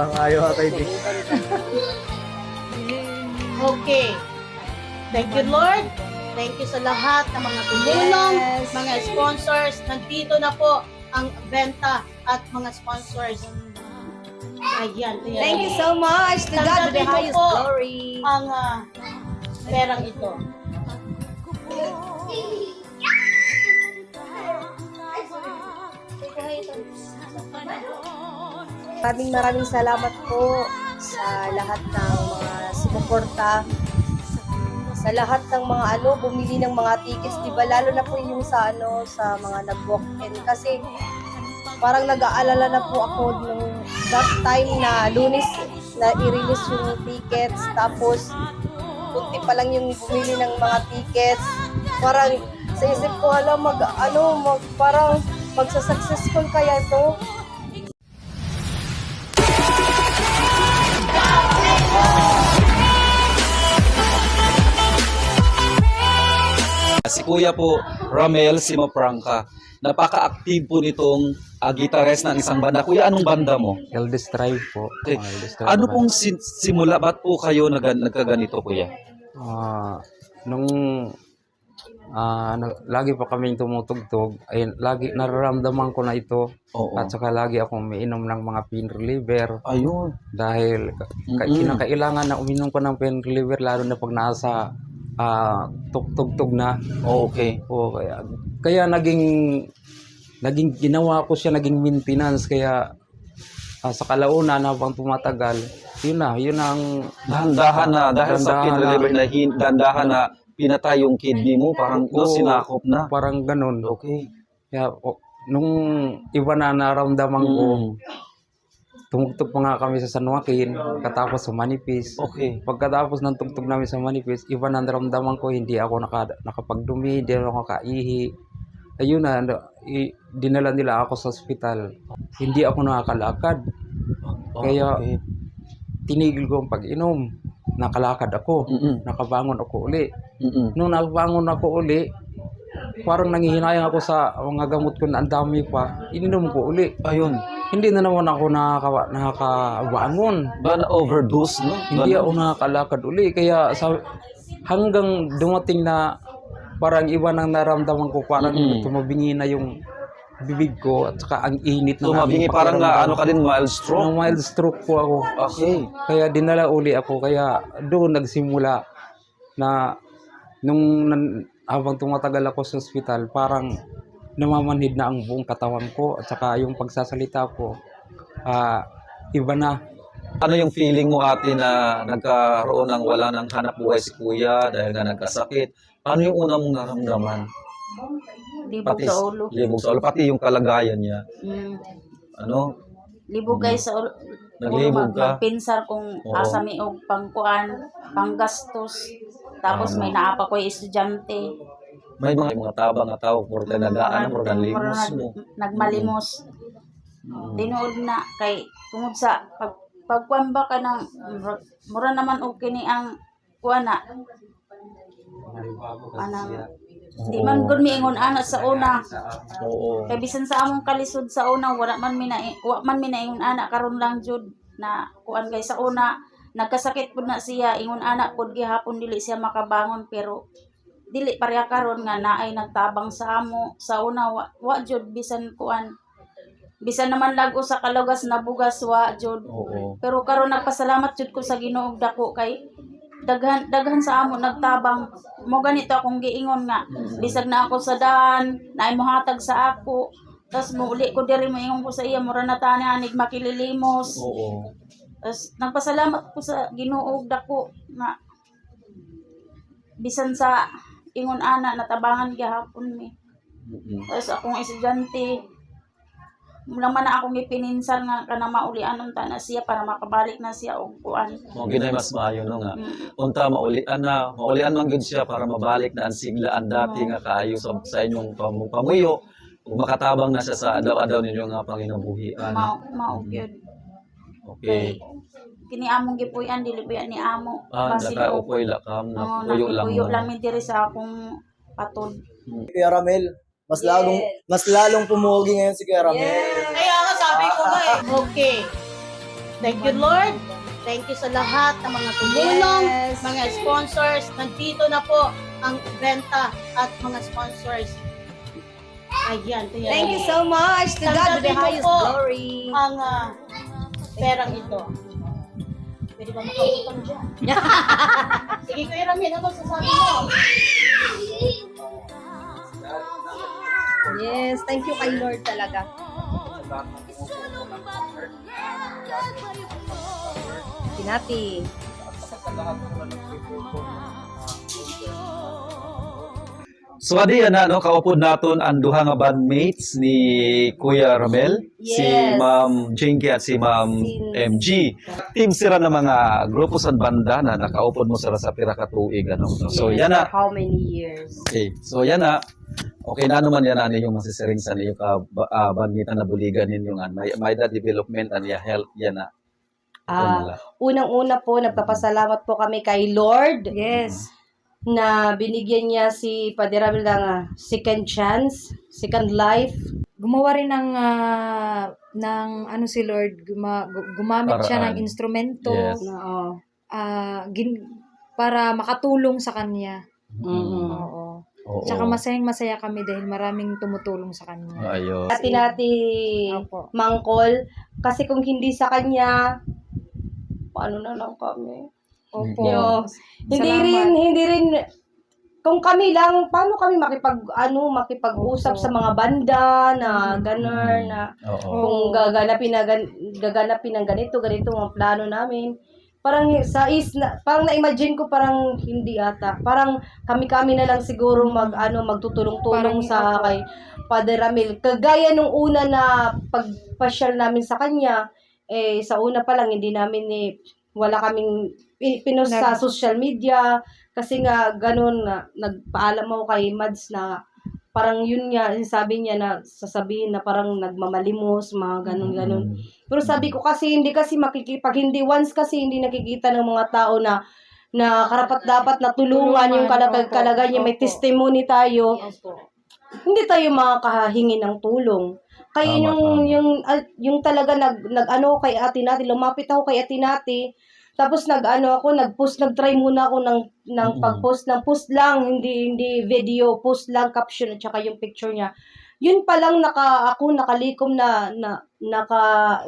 Ang ayaw ka kay Vic. Okay. Thank you, Lord. Thank you sa lahat ng mga tumulong, Yes. mga sponsors. Nandito na po ang benta at mga sponsors. Ayan. ayan. Thank you so much. To God be the highest po glory. Ang ah, perang ito. Maraming maraming salamat po sa lahat ng mga sumuporta sa lahat ng mga ano bumili ng mga tickets, 'di ba? Lalo na po yung sa ano sa mga nag-walk in. Kasi parang nag-aalala na po ako nung that time na lunes na i-release yung tickets. Tapos kunti pa lang yung bumili ng mga tickets. Parang sa isip ko hala mag ano mag parang magsa-successful kaya ito Si Kuya po, Ramel Simapranca. Napaka-active po nitong uh, gitarist ng isang banda. Kuya, anong banda mo? Eldest Drive po. Okay. Eldest Drive Ano pong sin- simula? Ba't po kayo nag nagkaganito, Kuya? Ah, nung ah, na- lagi pa kaming tumutugtog, ay lagi nararamdaman ko na ito Oo. at saka lagi akong umiinom ng mga pain reliever Ayun. dahil Mm-mm. kinakailangan na uminom ko ng pain reliever lalo na pag nasa ah, tugtog-tug na. Oh, okay. O kaya kaya naging naging ginawa ko siya naging maintenance kaya ah, sa kalaunan habang tumatagal yun na yun ang Dahan-dahan na, dahil sa pain na. na, dahan-dahan na pinatay yung kidney mo, parang no, Oo. sinakop na. parang ganun Okay. kaya o, nung iba na naramdaman ko Mm. Tumugtog pa nga kami sa San Joaquin katapos sa Manipis Okay. pagkatapos ng tugtog namin sa Manipis iba na naramdaman ko hindi ako naka, nakapagdumi hindi ako nakaihi ayun na ano, i, dinala nila ako sa ospital hindi ako nakakalakad Oh, Kaya- okay. tinigil ko ang pag-inom nakalakad ako Mm-mm. nakabangon ako uli Mm-mm. nung nakabangon ako uli parang nangihinayang ako sa mga gamot ko na ang dami pa ininom ko uli Ayun. Hindi na naman ako nakaka, nakakabangon Ba na overdose, no? hindi ako nakakalakad uli kaya sa hanggang dumating na parang iba nang naramdaman ko parang Mm-mm. tumabingi na yung bibig ko at saka ang init ng Tumabingi aming parang na ano ka din, mild stroke. mild stroke po ako Okay. kaya dinala uli ako kaya doon nagsimula na nung nan, habang tumatagal ako sa ospital parang namamanhid na ang buong katawan ko at saka yung pagsasalita ko ah, iba na Ano yung feeling mo ate na nagkaroon ng wala ng hanap buhay si kuya dahil nga nagkasakit? Ano yung una mong naramdaman? Libog sa ulo. Libog sa ulo. Pati yung kalagayan niya. Mm. Ano? Libog guys sa ulo. Naglibog ka? Magpinsar kung Oo. asa og pangkuan, panggastos. Tapos Tama. may naapa ko estudyante. May mga mga tabang nga tao, nagaan, puro tayo limos mo. nag- Nagmalimos. Mm. Tinuod na kay tungod sa pag pagkuan ba ka ng mura- naman okay ni ang kuan na anang di man gud miingon ana sa una Oo. kay bisan sa among kalisod sa una wala man mi wa man mi naingon ana karon lang jud na kuan kay sa una nagkasakit pud na siya ingon ana pud gihapon dili siya makabangon pero dili pareha karon nga naay nagtabang sa amo. Sa una wa, wa jud bisan kuan. Bisan naman lago sa kalugas na bugas wa jud. Oo. pero karon nagpasalamat jud ko sa Ginoo dako kay daghan daghan sa amo nagtabang. Mo ganito akong giingon nga bisag na ako sa daan naay mohatag sa ako. Tas muuli ko diri moingon ko sa iya mura na tani anig makililimos Oo. tas nagpasalamat ko sa Ginoo dako nga bisan sa ingon ana natabangan gihapon mi tapos akong estudyante mula man na akong ipininsan nga kana maulian unta na siya para makabalik na siya og kuan Mga ginay mas maayo no nga. Mm. Unta maulian na, maulian man gud siya para mabalik na ang siglaan dati nga kaayo sa, sa inyong pamu- pamuyo. Ug makatabang na siya sa adlaw-adlaw ninyo nga panginabuhian. mao mao gyud Okay. Kini among gipuy-an dili ba ni amo Ah, Basin naka og- upoy lakam, Oo, napuyo lang. nakipuyo mo. lang mi diri sa akong patod Kuya Ramel, mas lalong mas lalong pumugi ngayon si Kuya Ramel. kaya nga sabi ko nga eh okay Thank you, Lord. Thank you sa lahat ng mga tumulong, Yes. mga sponsors. Nandito na po ang benta at mga sponsors. Ayan. Kuya Thank you so much. To God be the highest po glory. Ang ah, perang ito. Pwede ba makautang dyan? Sige, Kuya Ramil, ano sasabi mo? Yes, thank you kay Lord talaga. Pinati. So adi na no kaupod naton ang duha nga bandmates ni Kuya Ramel, si Yes. Ma'am Jinky at si Ma'am MG. Team sira na mga grupo sa banda na nakaupod mo sila sa pira ka tuig ano. no? So Yes, yan na. How many years? Okay. So yan na. Okay na naman yan ani yung masisiring sa niyo ka uh, bandmitan na buligan ninyo nga may, may da development and ya health yan na. Ah, nila. unang-una po, nagpapasalamat po kami kay Lord. Yes. Na binigyan niya si Padre Ramil ng ah, second chance, second life. Gumawa rin ng, ah, ng ano si Lord, guma, gu- gumamit siya Paraan. ng instrumento Yes. Na, oh. ah, gin- para makatulong sa kanya. Mhm. Oo. Oo. Tsaka masayang masaya kami dahil maraming tumutulong sa kanya. Ayos. Dati nati Opo. mangkol kasi kung hindi sa kanya paano na lang kami? Opo. Yo, hindi Salamat. rin hindi rin kung kami lang paano kami makipag ano makipag-usap Opo. sa mga banda na gano'n na Oo. kung gaganapin na gan, gaganapin ng ganito ganito ang plano namin parang sa is na, parang na-imagine ko parang hindi ata parang kami-kami na lang siguro mag ano magtutulong-tulong Parang, sa kay Father Ramil kagaya nung una na pagpasyal namin sa kanya eh sa una pa lang hindi namin eh wala kaming pi- pinost sa social media kasi nga ganun na nagpaalam ako kay Mads na parang yun nga sabi niya na sasabihin na parang nagmamalimos mga ganun ganun. Mm. pero sabi ko kasi hindi kasi makikipag hindi once kasi hindi nakikita ng mga tao na na karapat dapat na tulungan yung kalag opo, kalagay niya may testimony tayo. Hindi tayo makakahingi ng tulong. Kaya Tama, yung tama. yung ah, yung talaga nag nag ano kay Ate Nati, lumapit ako kay Ate Nati. Tapos nag ano ako, nag-post, nag-try muna ako ng ng Mm. pag-post ng post lang, hindi hindi video, post lang caption at saka yung picture niya. Yun pa lang naka ako nakalikom na na naka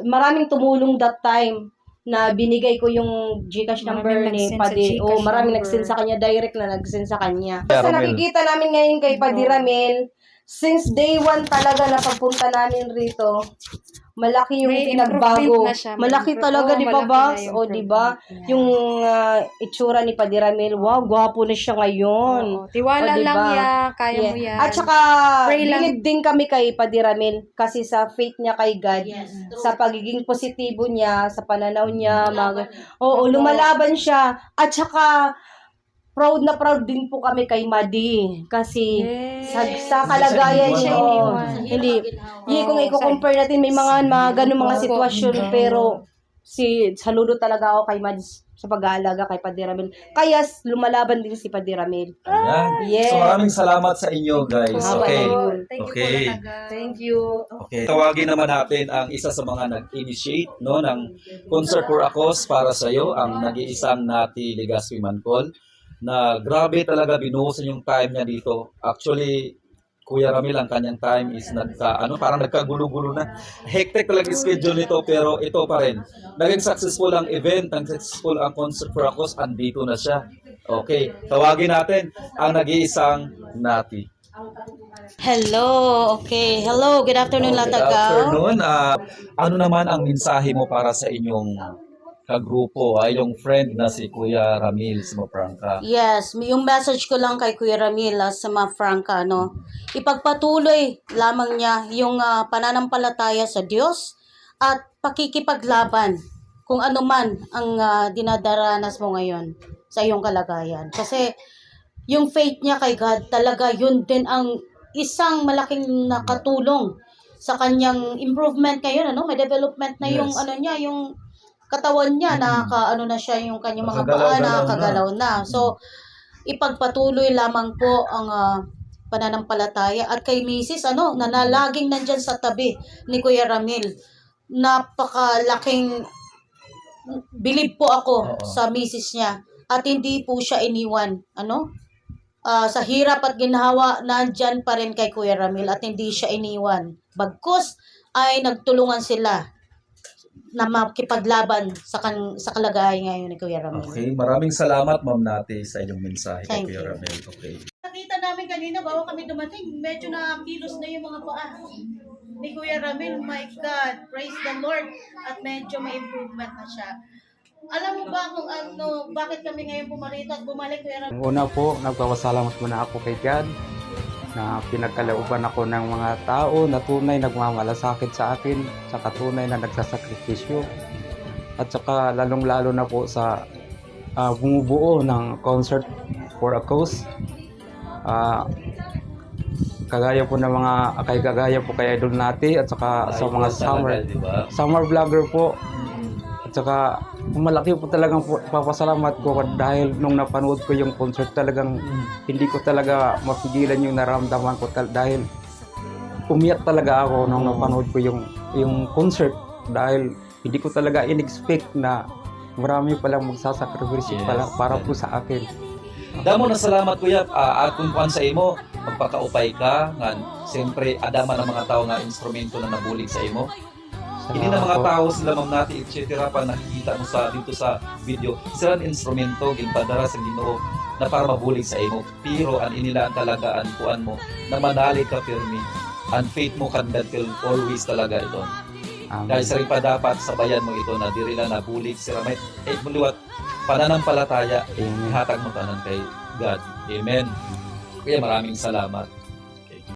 maraming tumulong that time na binigay ko yung Gcash number Maraming ni nag-send sa Padi. Gcash Oh, maraming number. nag-send sa kanya direct na nag-send sa kanya. Kaya, Basta Romel. nakikita namin ngayon kay Padi Oo. Since day one talaga na pagpunta namin rito, malaki yung May pinagbago. na siya. Malaki talaga, di ba, yung O, di ba? Yung ah, itsura ni Padi Ramil, wow, gwapo na siya ngayon. Oo. Tiwala O, diba? lang yan. Kaya Yeah. mo yan. At saka, bilib din kami kay Padi Ramil kasi sa faith niya kay God, Yes, sa pagiging positibo niya, sa pananaw niya, mag, oo, lumalaban siya. At saka, proud na proud din po kami kay Madi. Kasi, Yes. sa, sa kalagayan siya, iniwan. hindi, hindi kung Oo, i-compare natin, may mga, mga ganun mga sitwasyon, pero, si, saludo talaga ako kay Mads sa pag-aalaga kay Padre Ramil. Kaya, lumalaban din si Padre Ramil. Ayan. Yes. So maraming salamat sa inyo guys. Okay. Thank you Okay. Thank you. Okay. Tawagin naman natin ang isa sa mga nag-initiate no ng Concert for a Cause para sa iyo, ang nag-iisang Nati Legaspi Mancol na grabe talaga binuhusan yung time niya dito. Actually, Kuya Ramil, ang kanyang time is nagka, ano, parang nagkagulo-gulo na. Hectic talaga yung schedule nito, pero ito pa rin. Naging successful ang event, naging successful ang Concert for a Cause, andito na siya. Okay, tawagin natin ang nag-iisang Nati. Hello, okay. Hello, good afternoon, Good Latagaw. afternoon. Ah, ano naman ang mensahe mo para sa inyong kagrupo, ay yung friend na si Kuya Ramil Sumapranca? Yes, yung message ko lang kay Kuya Ramil ah, sa no? Ipagpatuloy lamang niya yung ah, pananampalataya sa Diyos at pakikipaglaban kung ano man ang ah, dinadaranas mo ngayon sa iyong kalagayan. Kasi yung faith niya kay God, talaga yun din ang isang malaking nakatulong sa kanyang improvement ngayon, ano? May development na yung Yes. ano niya, yung katawan niya, nakaka ano na siya yung kanyang mga paa, na. nakakagalaw na. So, ipagpatuloy lamang po ang ah, pananampalataya at kay Mrs. ano, na nalaging nandyan sa tabi ni Kuya Ramil. Napakalaking believe po ako Oo. sa misis niya at hindi po siya iniwan. Ano? Ah, sa hirap at ginhawa, nandyan pa rin kay Kuya Ramil at hindi siya iniwan. Bagkus ay nagtulungan sila na makipaglaban sa kan sa kalagayan ngayon ni Kuya Ramil. Okay, maraming salamat Ma'am Nati sa inyong mensahe kay Thank Kuya you. Ramel. Okay. Nakita namin kanina bago kami dumating, medyo nakakilos na yung mga paa ni Kuya Ramil. My God, praise the Lord. At medyo may improvement na siya. Alam mo ba kung ano, bakit kami ngayon pumarito at bumalik, Kuya Ramil? Una po, nagpapasalamat muna ako kay God na pinagkalooban ako ng mga tao na tunay nagmamalasakit sa akin, saka tunay na nagsasakripisyo. At saka lalong-lalo na po sa ah, bumubuo ng concert for a cause. Ah, kagaya po ng mga kay kagaya po kay Idol Nati at saka sa mga summer di ba? summer vlogger po at saka malaki po talagang papasalamat ko dahil nung napanood ko yung concert talagang hindi ko talaga mapigilan yung naramdaman ko dahil umiyak talaga ako nung napanood ko yung yung concert dahil hindi ko talaga in-expect na marami palang magsasakripisyo Yes. pala para po sa akin. Damo na salamat kuya Ah, at kung kuan sa imo magpakaupay ka nga siyempre adama ng mga tao nga instrumento na nabulig sa imo. Hindi na mga tao sila Ma'am Nati etc. pa nakikita mo sa dito sa video. Sila ang instrumento ginpadara sa Ginoo na para mabulig sa imo. Pero ang inila ang talagaan kuan mo na manalig ka pirmi. Ang faith mo kan God will always talaga ito. Amen. Dahil sa pa dapat sabayan mo ito na diri lang nabulig sila may eh muluwat pananampalataya Amen. ihatag mo tanan kay God. Amen. Kaya maraming salamat.